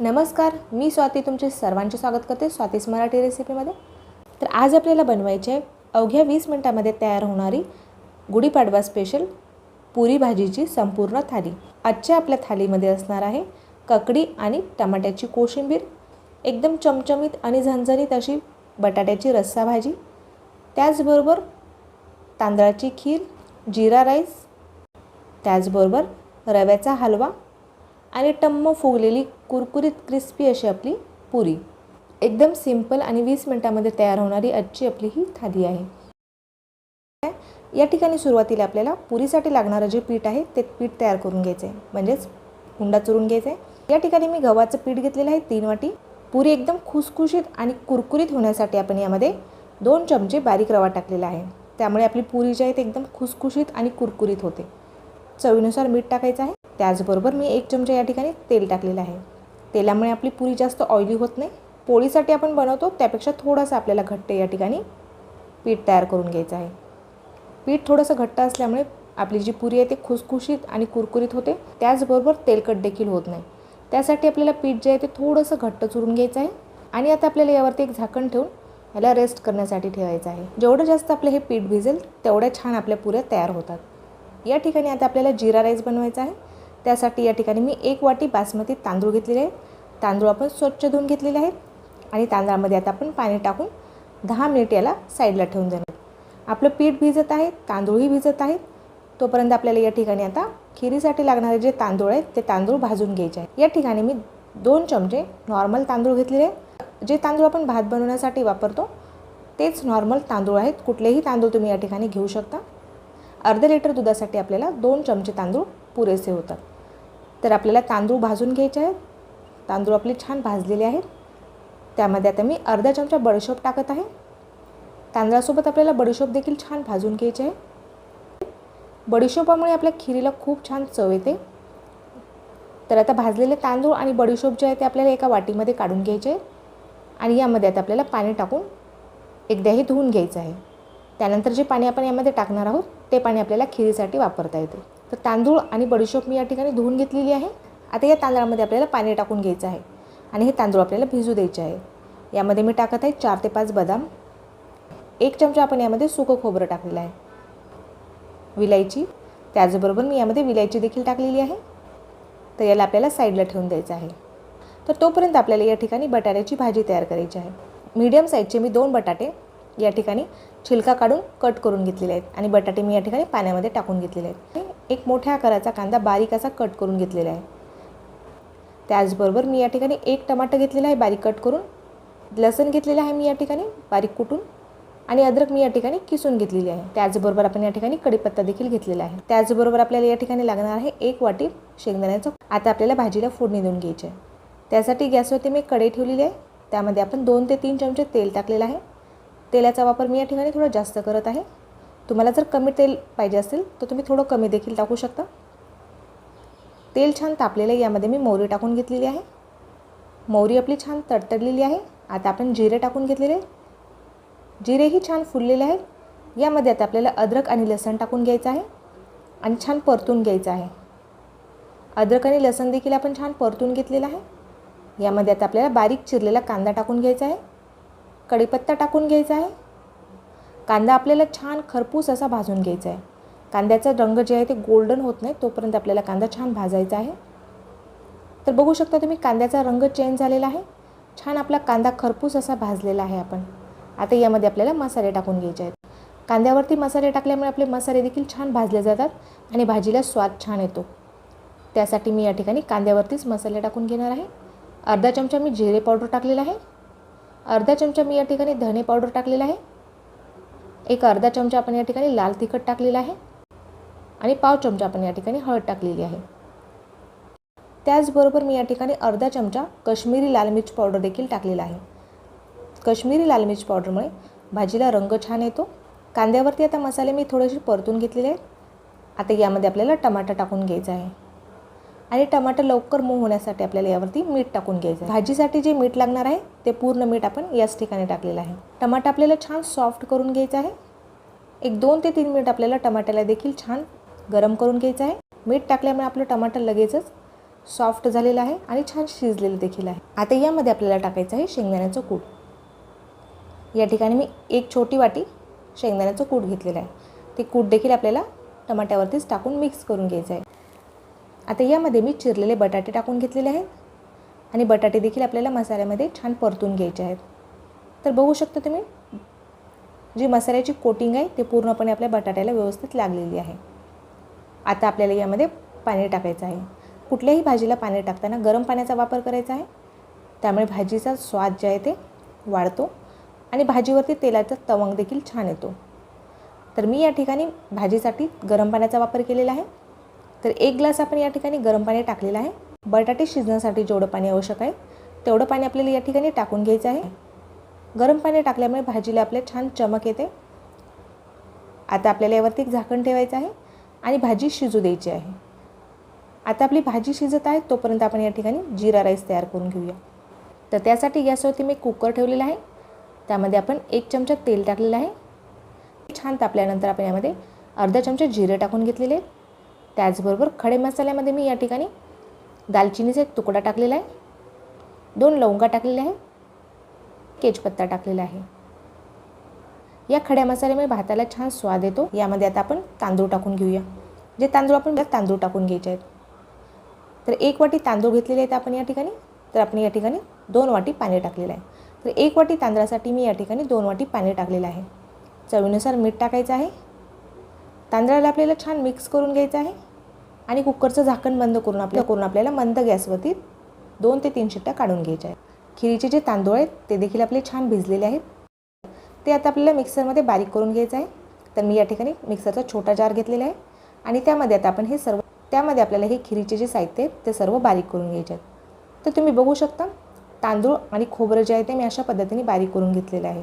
नमस्कार मी स्वाती तुमचे सर्वांचे स्वागत करते स्वातीस मराठी रेसिपीमध्ये. तर आज आपल्याला बनवायचे आहे अवघ्या वीस मिनटामध्ये तयार होणारी गुढीपाडवा स्पेशल पुरी भाजीची संपूर्ण थाली. आजच्या आपल्या थालीमध्ये असणार आहे ककडी आणि टमाट्याची कोशिंबीर एकदम चमचमीत आणि झणझणीत अशी बटाट्याची रस्सा भाजी त्याचबरोबर तांदळाची खीर जिरा राईस त्याचबरोबर रव्याचा हलवा आणि टम्म फुगलेली कुरकुरीत क्रिस्पी अशी आपली पुरी. एकदम सिंपल आणि वीस मिनटामध्ये तयार होणारी आजची आपली ही थाली आहे. या ठिकाणी सुरुवातीला आपल्याला पुरीसाठी लागणारं जे पीठ आहे ते पीठ तयार करून घ्यायचं आहे म्हणजेच हुंडा चुरून घ्यायचा आहे या ठिकाणी मी गव्हाचं पीठ घेतलेलं आहे तीन वाटी. पुरी एकदम खुसखुशीत आणि कुरकुरीत होण्यासाठी आपण यामध्ये दोन चमचे बारीक रवा टाकलेला आहे. त्यामुळे आपली पुरी जी आहे ती एकदम खुसखुशीत आणि कुरकुरीत होते. चवीनुसार मीठ टाकायचं आहे. त्याचबरोबर मी एक चमचा या ठिकाणी तेल टाकलेलं आहे. तेलामुळे आपली पुरी जास्त ऑइली होत नाही. पोळीसाठी आपण बनवतो त्यापेक्षा थोडंसं आपल्याला घट्ट या ठिकाणी पीठ तयार करून घ्यायचं आहे. पीठ थोडंसं घट्ट असल्यामुळे आपली जी पुरी आहे ती खुसखुशीत आणि कुरकुरीत होते. त्याचबरोबर तेलकट देखील होत नाही. त्यासाठी आपल्याला पीठ जे आहे ते थोडंसं घट्ट चुरून घ्यायचं आहे आणि आता आपल्याला यावरती एक झाकण ठेवून याला रेस्ट करण्यासाठी ठेवायचं आहे. जेवढं जास्त आपलं हे पीठ भिजेल तेवढ्या छान आपल्या पुऱ्या तयार होतात. या ठिकाणी आता आपल्याला जिरा राईस बनवायचा आहे. त्यासाठी या ठिकाणी मी एक वाटी बासमती तांदूळ घेतलेले आहे तांदूळ आपण स्वच्छ धुवून घेतलेले आहेत. आणि तांदळामध्ये आता आपण पाणी टाकून दहा मिनिट याला साईडला ठेवून देणार आपलं पीठ भिजत आहे तांदूळही भिजत आहेत. तोपर्यंत आपल्याला या ठिकाणी आता खिरीसाठी लागणारे जे तांदूळ आहेत ते तांदूळ भाजून घ्यायचे आहेत. या ठिकाणी मी दोन चमचे नॉर्मल तांदूळ घेतलेले आहेत. जे तांदूळ आपण भात बनवण्यासाठी वापरतो तेच नॉर्मल तांदूळ आहेत. कुठलेही तांदूळ तुम्ही या ठिकाणी घेऊ शकता. अर्धे लिटर दुधासाठी आपल्याला दोन चमचे तांदूळ पुरेसे होतात. तर आपल्याला तांदूळ भाजून घ्यायचे आहेत. तांदूळ आपले छान भाजलेले आहेत. त्यामध्ये आता मी अर्धा चमचा बडीशोप टाकत आहे. तांदळासोबत आपल्याला बडीशोप देखील छान भाजून घ्यायचे आहे. बडीशोपामुळे आपल्या खिरीला खूप छान चव येते. तर आता भाजलेले तांदूळ आणि बडीशोप जे आहे ते आपल्याला एका वाटीमध्ये काढून घ्यायचे आहे. आणि यामध्ये आता आपल्याला पाणी टाकून एकदाही धुवून घ्यायचं आहे. त्यानंतर जे पाणी आपण यामध्ये टाकणार आहोत ते पाणी आपल्याला खिरीसाठी वापरता येते. तर तांदूळ आणि बडीशोप मी या ठिकाणी धुवून घेतलेली आहे. आता या तांदळामध्ये आपल्याला पाणी टाकून घ्यायचं आहे आणि हे तांदूळ आपल्याला भिजू द्यायचे आहे. यामध्ये मी टाकत आहे चार ते पाच बदाम. एक चमचा आपण यामध्ये सुकं खोबरं टाकलेलं आहे. विलायची. त्याचबरोबर मी यामध्ये विलायची देखील टाकलेली आहे. तर याला आपल्याला साईडला ठेवून द्यायचं आहे. तर तोपर्यंत आपल्याला या ठिकाणी बटाट्याची भाजी तयार करायची आहे. मीडियम साईजचे मी दोन बटाटे या ठिकाणी छिलका काढून कट करून घेतलेले आहेत आणि बटाटे मी या ठिकाणी पाण्यामध्ये टाकून घेतलेले आहेत. एक मोठ्या आकाराचा कांदा बारीक असा कट करून घेतलेला आहे. त्याचबरोबर मी या ठिकाणी एक टमाटर घेतलेला आहे बारीक कट करून. लसण घेतलेलं आहे मी या ठिकाणी बारीक कुटून. आणि अद्रक मी या ठिकाणी किसून घेतलेली आहे. त्याचबरोबर आपण या ठिकाणी कढीपत्ता देखील घेतलेला आहे. त्याचबरोबर आपल्याला या ठिकाणी लागणार आहे एक वाटी शेंगदाण्याचं आता आपल्याला भाजीला फोडणी देऊन घ्यायची आहे. त्यासाठी गॅसवरती मी कढई ठेवलेली आहे. त्यामध्ये आपण दोन ते तीन चमचे तेल टाकलेलं आहे. तेलाचा वापर मी या ठिकाणी थोडा जास्त करत आहे. तुम्हाला जर कमी तेल पाहिजे असेल तर तुम्ही थोडं कमी देखील टाकू शकता. तेल छान तापलेलं आहे यामध्ये मी मोहरी टाकून घेतलेली आहे. मोहरी आपली छान तडतडलेली आहे. आता आपण जिरे टाकून घेतलेले जिरेही छान फुललेले आहेत. यामध्ये आता आपल्याला अद्रक आणि लसण टाकून घ्यायचं आहे आणि छान परतून घ्यायचं आहे. अद्रक आणि लसण देखील आपण छान परतून घेतलेलं आहे. यामध्ये आता आपल्याला बारीक चिरलेला कांदा टाकून घ्यायचा आहे. कढीपत्ता टाकून घ्यायचा आहे. कांदा आपल्याला छान खरपूस असा भाजून घ्यायचा आहे. कांद्याचा रंग जे आहे ते गोल्डन होत नाही तोपर्यंत आपल्याला कांदा छान भाजायचा आहे. तर बघू शकता तुम्ही कांद्याचा रंग चेंज झालेला आहे. छान आपला कांदा खरपूस असा भाजलेला आहे आपण. आता यामध्ये आपल्याला मसाले टाकून घ्यायचे आहेत. कांद्यावरती मसाले टाकल्यामुळे आपले मसाले देखील छान भाजले जातात आणि भाजीला स्वाद छान येतो. त्यासाठी मी या ठिकाणी कांद्यावरतीच मसाले टाकून घेणार आहे. अर्धा चमचा मी जिरे पावडर टाकलेला आहे. अर्धा चमचा मी या ठिकाणी धने पावडर टाकलेला आहे. एक अर्धा चमचा आपण या ठिकाणी लाल तिखट टाकलेला आहे. आणि पाव चमचा आपण या ठिकाणी हळद टाकलेली आहे. त्याचबरोबर मी या ठिकाणी अर्धा चमचा कश्मीरी लाल मिर्च पावडर देखील टाकलेला आहे. कश्मीरी लाल मिर्च पावडरमुळे भाजीला रंग छान येतो. कांद्यावरती आता मसाले मी थोडेसे परतून घेतलेले आहेत. आता यामध्ये आपल्याला टमाटा टाकून घ्यायचा आहे. आणि टमाटर लवकर मऊ होण्यासाठी आपल्याला यावरती मीठ टाकून घ्यायचं आहे. भाजीसाठी जे मीठ लागणार आहे ते पूर्ण मीठ आपण याच ठिकाणी टाकलेलं आहे. टमाटर आपल्याला छान सॉफ्ट करून घ्यायचं आहे. एक दोन ते तीन मिनिट आपल्याला टमाट्याला देखील छान गरम करून घ्यायचं आहे. मीठ टाकल्यामुळे आपलं टमाटर लगेचच सॉफ्ट झालेलं आहे आणि छान शिजलेलं देखील आहे. आता यामध्ये आपल्याला टाकायचं आहे शेंगदाण्याचं कूट. या ठिकाणी मी एक छोटी वाटी शेंगदाण्याचं कूट घेतलेलं आहे. ते कूट देखील आपल्याला टमाट्यावरतीच टाकून मिक्स करून घ्यायचं आहे. आता यामध्ये मी चिरलेले बटाटे टाकून घेतलेले आहेत. आणि बटाटे देखील आपल्याला मसाल्यामध्ये छान परतून घ्यायचे आहेत. तर बघू शकता तुम्ही जी मसाल्याची कोटिंग आहे ते पूर्णपणे आपल्या बटाट्याला व्यवस्थित लागलेली आहे. आता आपल्याला यामध्ये पाणी टाकायचं आहे. कुठल्याही भाजीला पाणी टाकताना गरम पाण्याचा वापर करायचा आहे. त्यामुळे भाजीचा स्वाद जे आहे ते वाढतो आणि भाजीवरती तेलाचा तवंग देखील छान येतो. तर मी या ठिकाणी भाजीसाठी गरम पाण्याचा वापर केलेला आहे. तर एक ग्लास आपण या ठिकाणी गरम पाणी टाकलेलं आहे. बटाटे शिजण्यासाठी जेवढं पाणी आवश्यक आहे तेवढं पाणी आपल्याला या ठिकाणी टाकून घ्यायचं आहे. गरम पाणी टाकल्यामुळे भाजीला आपल्या छान चमक येते. आता आपल्याला यावरती एक झाकण ठेवायचं आहे आणि भाजी शिजू द्यायची आहे. आता आपली भाजी शिजत आहे तोपर्यंत आपण या ठिकाणी जिरा राईस तयार करून घेऊया. तर त्यासाठी गॅसवरती मी कुकर ठेवलेला आहे. त्यामध्ये आपण एक चमचा तेल टाकलेलं आहे. छान तापल्यानंतर आपण यामध्ये अर्धा चमचा जिरे टाकून घेतलेले आहेत. त्याचबरोबर खडे मसाल्यामध्ये मी या ठिकाणी दालचिनीचा एक तुकडा टाकलेला आहे. दोन लवंगा टाकलेल्या आहे. केजपत्ता टाकलेला आहे. या खड्या मसाल्यामुळे भाताला छान स्वाद येतो. यामध्ये आता आपण तांदूळ टाकून घेऊया. जे तांदूळ आपण तांदूळ टाकून घ्यायचे आहेत. तर एक वाटी तांदूळ घेतलेले आहेत आपण या ठिकाणी. तर आपण या ठिकाणी दोन वाटी पाणी टाकलेलं आहे. तर एक वाटी तांदळासाठी मी या ठिकाणी दोन वाटी पाणी टाकलेलं आहे. चवीनुसार मीठ टाकायचं आहे. तांदळाला आपल्याला छान मिक्स करून घ्यायचं आहे. आणि कुकरचं झाकण बंद करून आपल्या करून आपल्याला मंद गॅसवरती दोन ते तीन शिट्ट्या काढून घ्यायच्या आहेत. खिरीचे जे तांदूळ आहेत ते देखील आपले छान भिजलेले आहेत. ते आता आपल्याला मिक्सरमध्ये बारीक करून घ्यायचं आहे. तर मी या ठिकाणी मिक्सरचा छोटा जार घेतलेला आहे. आणि त्यामध्ये आता आपण हे सर्व त्यामध्ये आपल्याला हे खिरीचे जे साहित्य आहेत ते सर्व बारीक करून घ्यायचे आहेत. तर तुम्ही बघू शकता तांदूळ आणि खोबरं जे आहे ते मी अशा पद्धतीने बारीक करून घेतलेलं आहे.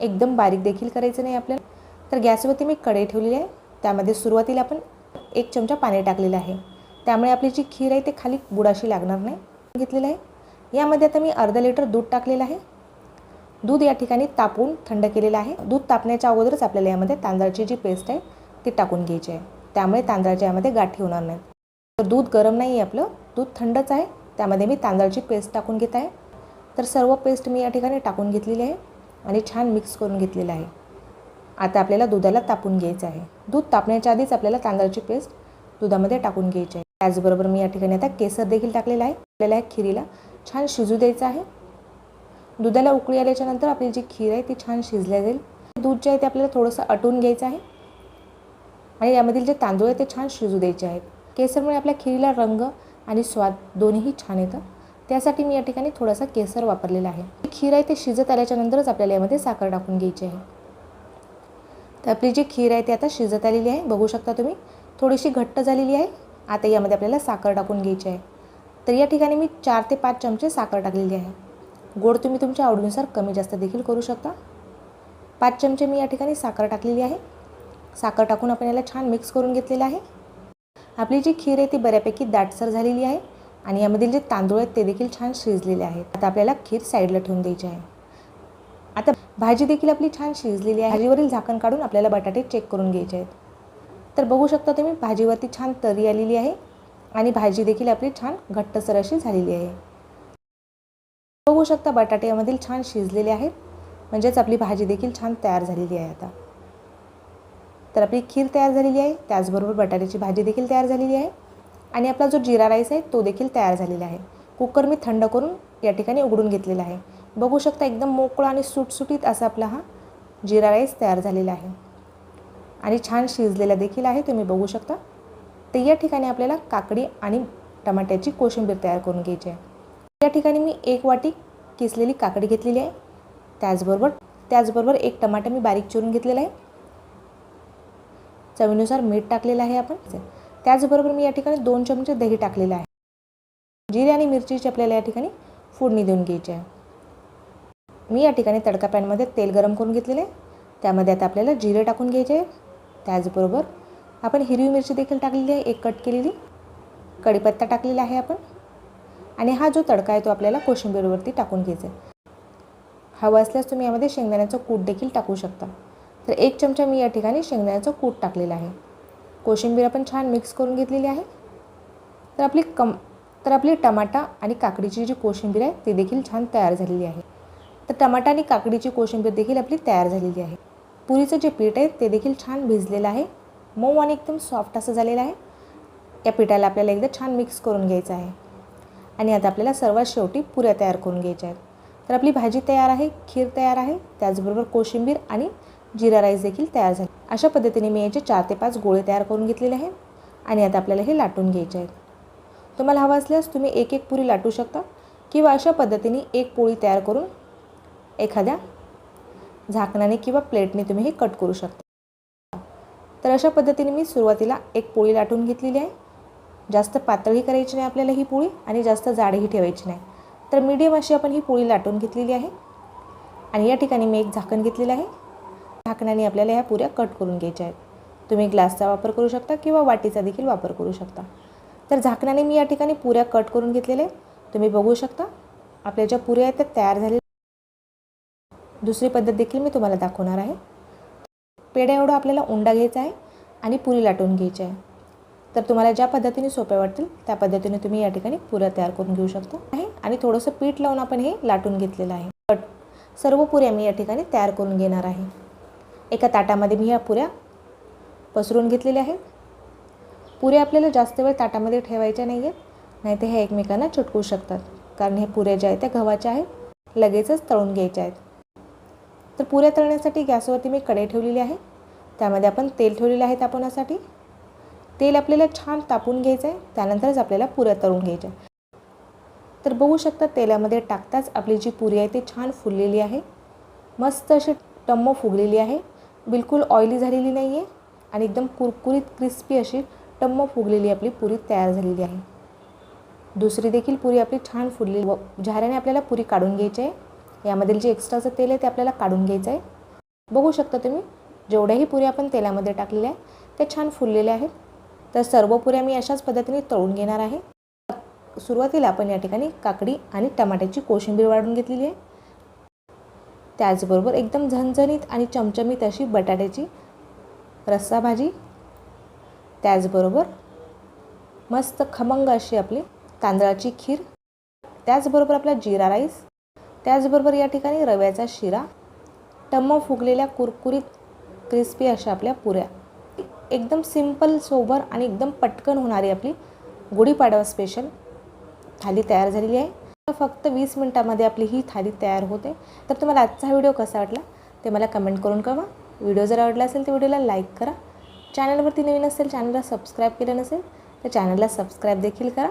एकदम बारीक देखील करायचं नाही आपल्याला. तर गॅसवरती मी कढई ठेवलेली आहे. त्यामध्ये सुरुवातीला आपण एक चमचा पाणी टाकलेलं आहे. त्यामुळे आपली जी खीर आहे ते खाली बुडाशी लागणार नाही. घेतलेलं आहे. यामध्ये आता मी अर्धा लिटर दूध टाकलेलं आहे. दूध या ठिकाणी तापून थंड केलेलं आहे. दूध तापण्याच्या अगोदरच आपल्याला यामध्ये तांदळाची जी पेस्ट आहे ती टाकून घ्यायची आहे. त्यामुळे तांदळाच्या यामध्ये गाठी होणार नाही. तर दूध गरम नाही आहे आपलं. दूध थंडच आहे. त्यामध्ये मी तांदळाची पेस्ट टाकून घेत आहे. तर सर्व पेस्ट मी या ठिकाणी टाकून घेतलेली आहे आणि छान मिक्स करून घेतलेलं आहे. आता आपल्याला दुधाला तापून घ्यायचं आहे. दूध तापण्याच्या आधीच आपल्याला तांदळाची पेस्ट दुधामध्ये टाकून घ्यायची आहे. त्याचबरोबर मी या ठिकाणी आता केसर देखील टाकलेला आहे. आपल्याला या खिरीला छान शिजू द्यायचं आहे. दुधाला उकळी आल्याच्यानंतर आपली जी खीर आहे ती छान शिजल्या जाईल. दूध जे आहे ते आपल्याला थोडंसं अटून घ्यायचं आहे. आणि यामधील जे तांदूळ आहे ते छान शिजू द्यायचे आहेत. केसरमुळे आपल्या खिरीला रंग आणि स्वाद दोन्हीही छान येतं. त्यासाठी मी या ठिकाणी थोडासा केसर वापरलेला आहे. खीर आहे ते शिजत आल्याच्यानंतरच आपल्याला यामध्ये साखर टाकून घ्यायची आहे. तर आपली जी खीर आहे ती आता शिजत आलेली आहे. बघू शकता तुम्ही. थोडीशी घट्ट झालेली आहे. आता यामध्ये आपल्याला साखर टाकून घ्यायची आहे. तर या ठिकाणी मी चार ते पाच चमचे साखर टाकलेली आहे. गोड तुम्ही तुमच्या आवडीनुसार कमी जास्त देखील करू शकता. पाच चमचे मी या ठिकाणी साखर टाकलेली आहे. साखर टाकून आपण याला छान मिक्स करून घेतलेलं आहे. आपली जी खीर आहे ती बऱ्यापैकी दाटसर झालेली आहे. आणि यामधील जे तांदूळ आहेत ते देखील छान शिजलेले आहेत. आता आपल्याला खीर साईडला ठेवून द्यायची आहे. आता भाजी देखील आपली छान शिजलेली आहे. भाजीवरील झाकण काढून आपल्याला बटाटे चेक करून घ्यायचे आहेत. तर बघू शकता तुम्ही भाजीवरती छान तरी आलेली आहे आणि भाजी देखील आपली छान घट्टसर अशी झालेली आहे. बघू शकता बटाटे यामधील छान शिजलेले आहेत. म्हणजेच आपली भाजी देखील छान तयार झालेली आहे आता. तर आपली खीर तयार झालेली आहे. त्याचबरोबर बटाट्याची भाजी देखील तयार झालेली आहे. आणि आपला जो जिरा राईस आहे तो देखील तयार झालेला आहे. कुकर मी थंड करून या ठिकाणी उघडून घेतलेला आहे. बघू शकता एकदम मोकळा आणि सुटसुटीत असा आपला हा जिरा राईस तयार झालेला आहे. आणि छान शिजलेला देखील आहे तुम्ही बघू शकता. तर या ठिकाणी आपल्याला काकडी आणि टमाट्याची कोशिंबीर तयार करून घ्यायची आहे. या ठिकाणी मी एक वाटी किसलेली काकडी घेतलेली आहे. त्याचबरोबर त्याचबरोबर एक टमाटा मी बारीक चिरून घेतलेला आहे. चवीनुसार मीठ टाकलेलं आहे आपण. त्याचबरोबर मी या ठिकाणी दोन चमचे दही टाकलेलं आहे. जिरे आणि मिरचीची आपल्याला या ठिकाणी फोडणी देऊन घ्यायची आहे. मी या ठिकाणी तडका पॅनमध्ये तेल गरम करून घेतलेले आहे. त्यामध्ये आता आपल्याला जिरे टाकून घ्यायचे आहे. त्याचबरोबर आपण हिरवी मिरची देखील टाकलेली आहे. एक कट केलेली. कढीपत्ता टाकलेला आहे आपण. आणि हा जो तडका आहे तो आपल्याला कोशिंबीरवरती टाकून घ्यायचा आहे. हवा असल्यास तुम्ही यामध्ये शेंगदाण्याचं कूट देखील टाकू शकता. तर एक चमचा मी या ठिकाणी शेंगदाण्याचं कूट टाकलेलं आहे. कोशिंबीर आपण छान मिक्स करून घेतलेली आहे. तर आपली कम तर आपली टमाटा आणि काकडीची जी कोशिंबीर आहे ती देखील छान तयार झालेली आहे. तर टमाटा आणि काकडीची कोशिंबीर देखील आपली तयार झालेली आहे. पुरीचं जे पीठ आहे ते देखील छान भिजलेलं आहे. मऊ आणि एकदम सॉफ्ट असं झालेलं आहे. या पिठाला आपल्याला एकदा छान मिक्स करून घ्यायचं आहे. आणि आता आपल्याला सर्वात शेवटी पुऱ्या तयार करून घ्यायच्या आहेत. तर आपली भाजी तयार आहे खीर तयार आहे. त्याचबरोबर कोशिंबीर आणि जिरा राईस देखील तयार झाले. अशा पद्धतीने मी याचे चार ते पाच गोळे तयार करून घेतलेले आहे. आणि आता आपल्याला हे लाटून घ्यायचे आहेत. तुम्हाला हवं असल्यास तुम्ही एक एक पुरी लाटू शकता किंवा अशा पद्धतीने एक पोळी तयार करून एखाद्या झाकणाने किंवा प्लेटने तुम्ही हे कट करू शकता. तर अशा पद्धतीने मी सुरुवातीला एक पोळी लाटून घेतलेली आहे. जास्त पातळही करायची नाही आपल्याला ही पोळी आणि जास्त जाडही ठेवायची नाही. तर मीडियम अशी आपण ही पोळी लाटून घेतलेली आहे. आणि या ठिकाणी मी एक झाकण घेतलेलं आहे. झाकणाने आपल्याला ह्या पुऱ्या कट करून घ्यायच्या आहेत. तुम्ही ग्लासचा वापर करू शकता किंवा वाटीचा देखील वापर करू शकता. तर झाकणाने मी या ठिकाणी पुऱ्या कट करून घेतलेल्या आहेत. तुम्ही बघू शकता. आपल्या ज्या पुऱ्या आहेत त्या तयार झालेल्या दुसरी पद्धत देखील मी तुम्हाला दाखवणार आहे. पेढ्या एवढा आपल्याला उंडा घ्यायचा आहे आणि पुरी लाटून घ्यायची आहे. तर तुम्हाला ज्या पद्धतीने सोप्या वाटतील त्या पद्धतीने तुम्ही या ठिकाणी पुऱ्या तयार करून घेऊ शकता. आहे आणि थोडंसं पीठ लावून आपण हे लाटून घेतलेलं आहे. बट सर्व पुऱ्या मी या ठिकाणी तयार करून घेणार आहे. एका ताटामध्ये मी ह्या पुऱ्या पसरून घेतलेल्या आहेत. पुऱ्या आपल्याला जास्त वेळ ताटामध्ये ठेवायच्या नाही आहेत नाही तर ह्या एकमेकांना चिटकू शकतात. कारण हे पुऱ्या ज्या आहेत त्या गव्हाच्या आहेत लगेचच तळून घ्यायच्या आहेत. तर पुऱ्या तळण्यासाठी गॅसवरती मी कढई ठेवलेली आहे. त्यामध्ये आपण तेल ठेवलेलं आहे तापवण्यासाठी. तेल आपल्याला छान तापून घ्यायचं आहे त्यानंतरच आपल्याला पुऱ्या तळून घ्यायच्या. तर बघू शकता तेलामध्ये टाकताच आपली जी पुरी आहे ती छान फुललेली आहे. मस्त अशी टम्म फुगलेली आहे. बिलकुल ऑइली झालेली नाही आहे आणि एकदम कुरकुरीत क्रिस्पी अशी टम्म फुगलेली आपली पुरी तयार झालेली आहे. दुसरी देखील पुरी आपली छान फुललेली व झाऱ्याने आपल्याला पुरी काढून घ्यायची आहे. यामधील जे एक्स्ट्राचं तेल आहे ते आपल्याला काढून घ्यायचं आहे. बघू शकता तुम्ही जेवढ्याही पुऱ्या आपण तेलामध्ये टाकलेल्या आहे त्या छान फुललेल्या आहेत. तर सर्व पुऱ्या मी अशाच पद्धतीने तळून घेणार आहे. सुरुवातीला आपण या ठिकाणी काकडी आणि टमाट्याची कोशिंबीर वाढून घेतलेली आहे. त्याचबरोबर एकदम झणझणीत आणि चमचमीत अशी बटाट्याची रस्सा भाजी त्याचबरोबर मस्त खमंग अशी आपली तांदळाची खीर त्याचबरोबर आपला जिरा राईस त्याचबरोबर या ठिकाणी रव्याचा शिरा टम्म फुगलेल्या कुरकुरीत क्रिस्पी अशा आपल्या पुऱ्या. एकदम सिंपल सोबर आणि एकदम पटकन होणारी आपली गुढीपाडवा स्पेशल थाली तयार झालेली आहे. फक्त वीस मिनटामध्ये आपली ही थाली तयार होते. तर तुम्हाला आजचा व्हिडिओ कसा वाटला ते मला कमेंट करून कळवा. व्हिडिओ जर आवडला असेल तर व्हिडिओला लाईक करा. चॅनलवरती नवीन असेल चॅनलला सबस्क्राईब केलं नसेल तर चॅनलला सबस्क्राईब देखील करा.